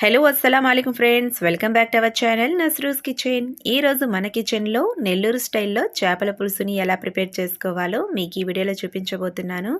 Hello అస్సలం అయికం friends welcome back to our channel Nasrus kitchen ఈరోజు మన కిచెన్లో నెల్లూరు స్టైల్లో చేపల పులుసుని ఎలా ప్రిపేర్ చేసుకోవాలో మీకు ఈ వీడియోలో చూపించబోతున్నాను.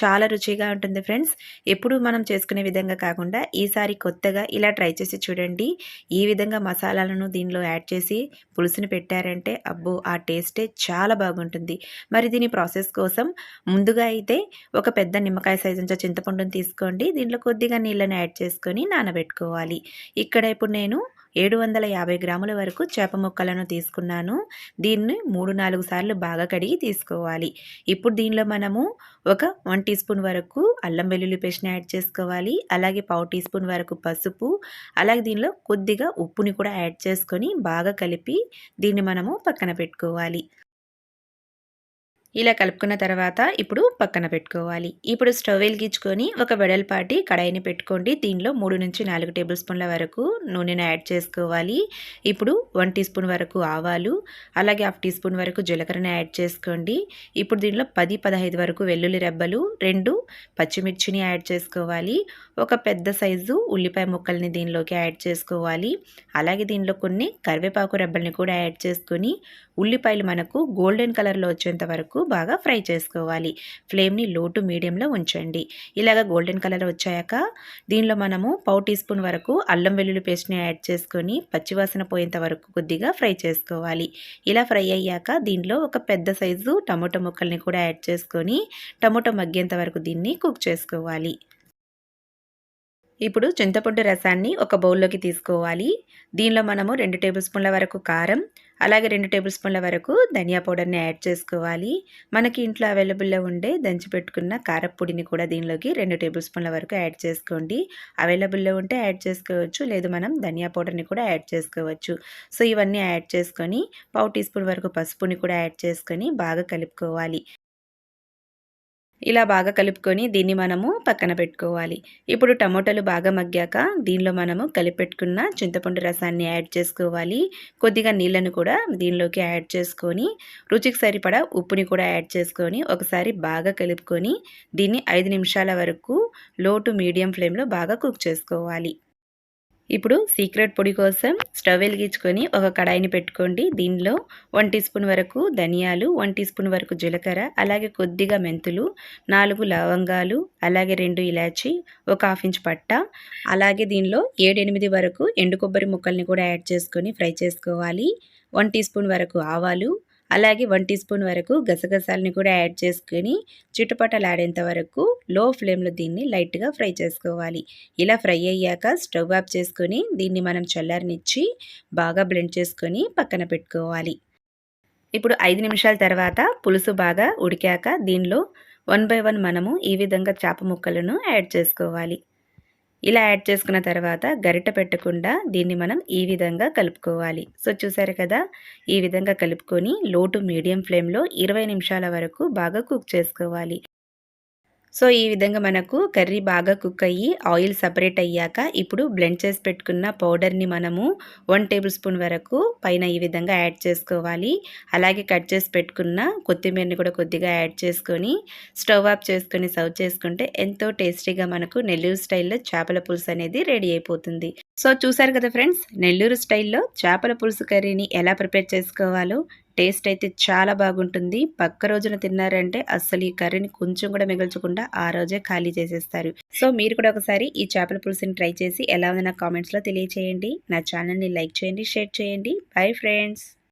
చాలా రుచిగా ఉంటుంది ఫ్రెండ్స్ ఎప్పుడు మనం చేసుకునే విధంగా కాకుండా ఈసారి కొత్తగా ఇలా ట్రై చేసి చూడండి. ఈ విధంగా మసాలాలను దీనిలో యాడ్ చేసి పులుసుని పెట్టారంటే అబ్బో ఆ టేస్టే చాలా బాగుంటుంది. మరి దీని ప్రాసెస్ కోసం ముందుగా అయితే ఒక పెద్ద నిమ్మకాయ సైజు చింతపండుని తీసుకోండి. దీంట్లో కొద్దిగా నీళ్ళని యాడ్ చేసుకొని నానబెట్టుకోవాలి. తీసుకోవాలి. ఇక్కడ ఇప్పుడు నేను ఏడు వందల యాభై గ్రాముల వరకు చేప ముక్కలను తీసుకున్నాను. దీన్ని మూడు నాలుగు సార్లు బాగా కడిగి తీసుకోవాలి. ఇప్పుడు దీనిలో మనము ఒక వన్ టీ స్పూన్ వరకు అల్లం వెల్లుల్లి పేస్ట్ని యాడ్ చేసుకోవాలి. అలాగే పావు టీ స్పూన్ వరకు పసుపు. అలాగే దీనిలో కొద్దిగా ఉప్పుని కూడా యాడ్ చేసుకొని బాగా కలిపి దీన్ని మనము పక్కన పెట్టుకోవాలి. ఇలా కలుపుకున్న తర్వాత ఇప్పుడు పక్కన పెట్టుకోవాలి. ఇప్పుడు స్టవ్ వెలిగించుకొని ఒక వెడల్పాటి కడాయిని పెట్టుకోండి. దీనిలో మూడు నుంచి నాలుగు టేబుల్ స్పూన్ల వరకు నూనెను యాడ్ చేసుకోవాలి. ఇప్పుడు వన్ టీ స్పూన్ వరకు ఆవాలు అలాగే హాఫ్ టీ స్పూన్ వరకు జీలకర్రను యాడ్ చేసుకోండి. ఇప్పుడు దీనిలో పది పదహైదు వరకు వెల్లుల్లి రెబ్బలు రెండు పచ్చిమిర్చిని యాడ్ చేసుకోవాలి. ఒక పెద్ద సైజు ఉల్లిపాయ ముక్కల్ని దీనిలోకి యాడ్ చేసుకోవాలి. అలాగే దీనిలో కొన్ని కరివేపాకు రెబ్బల్ని కూడా యాడ్ చేసుకొని ఉల్లిపాయలు మనకు గోల్డెన్ కలర్లో వచ్చేంత వరకు బాగా ఫ్రై చేసుకోవాలి. ఫ్లేమ్ని లో టు మీడియంలో ఉంచండి. ఇలాగ గోల్డెన్ కలర్ వచ్చాక దీనిలో మనము పావు టీ స్పూన్ వరకు అల్లం వెల్లుల్లి పేస్ట్ని యాడ్ చేసుకొని పచ్చివాసన పోయేంత వరకు కొద్దిగా ఫ్రై చేసుకోవాలి. ఇలా ఫ్రై అయ్యాక దీనిలో ఒక పెద్ద సైజు టమోటో ముక్కల్ని కూడా యాడ్ చేసుకొని టమోటో మగ్గేంత వరకు దీన్ని కుక్ చేసుకోవాలి. ఇప్పుడు చింతపండు రసాన్ని ఒక బౌల్లోకి తీసుకోవాలి. దీనిలో మనము రెండు టేబుల్ స్పూన్ల వరకు కారం అలాగే రెండు టేబుల్ స్పూన్ల వరకు ధనియా పౌడర్ని యాడ్ చేసుకోవాలి. మనకి ఇంట్లో అవైలబుల్లో ఉండే దంచి పెట్టుకున్న కారపొడిని కూడా దీనిలోకి రెండు టేబుల్ స్పూన్ల వరకు యాడ్ చేసుకోండి. అవైలబుల్లో ఉంటే యాడ్ చేసుకోవచ్చు లేదు మనం ధనియా పౌడర్ని కూడా యాడ్ చేసుకోవచ్చు. సో ఇవన్నీ యాడ్ చేసుకొని పావు టీ స్పూన్ వరకు పసుపుని కూడా యాడ్ చేసుకొని బాగా కలుపుకోవాలి. ఇలా బాగా కలుపుకొని దీన్ని మనము పక్కన పెట్టుకోవాలి. ఇప్పుడు టమోటాలు బాగా మగ్గాక దీనిలో మనము కలిపెట్టుకున్న చింతపండు రసాన్ని యాడ్ చేసుకోవాలి. కొద్దిగా నీళ్ళను కూడా దీనిలోకి యాడ్ చేసుకొని రుచికి సరిపడా ఉప్పుని కూడా యాడ్ చేసుకొని ఒకసారి బాగా కలుపుకొని దీన్ని ఐదు నిమిషాల వరకు లో టు మీడియం ఫ్లేమ్లో బాగా కుక్ చేసుకోవాలి. ఇప్పుడు సీక్రెట్ పొడి కోసం స్టవ్ వెలిగించుకొని ఒక కడాయిని పెట్టుకోండి. దీనిలో వన్ టీ స్పూన్ వరకు ధనియాలు వన్ టీ స్పూన్ వరకు జీలకర్ర అలాగే కొద్దిగా మెంతులు నాలుగు లవంగాలు అలాగే రెండు ఇలాచి ఒక హాఫ్ ఇంచ్ పట్ట అలాగే దీనిలో ఏడెనిమిది వరకు ఎండు కొబ్బరి ముక్కల్ని కూడా యాడ్ చేసుకొని ఫ్రై చేసుకోవాలి. వన్ టీ స్పూన్ వరకు ఆవాలు అలాగే వన్ టీ స్పూన్ వరకు గసగసాలని కూడా యాడ్ చేసుకొని చుట్టుపట్టలాడేంత వరకు లో ఫ్లేమ్లో దీన్ని లైట్గా ఫ్రై చేసుకోవాలి. ఇలా ఫ్రై అయ్యాక స్టవ్ ఆఫ్ చేసుకొని దీన్ని మనం చల్లారనిచ్చి బాగా బ్లెండ్ చేసుకొని పక్కన పెట్టుకోవాలి. ఇప్పుడు ఐదు నిమిషాల తర్వాత పులుసు బాగా ఉడికాక దీనిలో వన్ బై వన్ మనము ఈ విధంగా చేప ముక్కలను యాడ్ చేసుకోవాలి. ఇలా యాడ్ చేసుకున్న తర్వాత గరిట పెట్టకుండా దీన్ని మనం ఈ విధంగా కలుపుకోవాలి. సో చూసారు కదా? ఈ విధంగా కలుపుకొని లో టు మీడియం ఫ్లేమ్లో ఇరవై నిమిషాల వరకు బాగా కుక్ చేసుకోవాలి. సో ఈ విధంగా మనకు కర్రీ బాగా కుక్ అయ్యి ఆయిల్ సపరేట్ అయ్యాక ఇప్పుడు బ్లెండ్ చేసి పెట్టుకున్న పౌడర్ని మనము వన్ టేబుల్ స్పూన్ వరకు పైన ఈ విధంగా యాడ్ చేసుకోవాలి. అలాగే కట్ చేసి పెట్టుకున్న కొత్తిమీరని కూడా కొద్దిగా యాడ్ చేసుకొని స్టవ్ ఆఫ్ చేసుకొని సర్వ్ చేసుకుంటే ఎంతో టేస్టీగా మనకు నెల్లూరు స్టైల్లో చేపల పులుసు అనేది రెడీ అయిపోతుంది. సో చూసారు కదా ఫ్రెండ్స్ నెల్లూరు స్టైల్లో చేపల పులుసు కర్రీని ఎలా ప్రిపేర్ చేసుకోవాలో టేస్ట్ అయితే చాలా బాగుంటుంది. పక్క రోజున తిన్నారంటే అస్సలు ఈ కర్రీని కొంచెం కూడా మిగల్చకుండా ఆ రోజే ఖాళీ చేసేస్తారు. సో మీరు కూడా ఒకసారి ఈ చేపల పులుసుని ట్రై చేసి ఎలా ఉంది నా కామెంట్స్లో తెలియచేయండి. నా ఛానల్ని లైక్ చేయండి షేర్ చేయండి. Bye friends!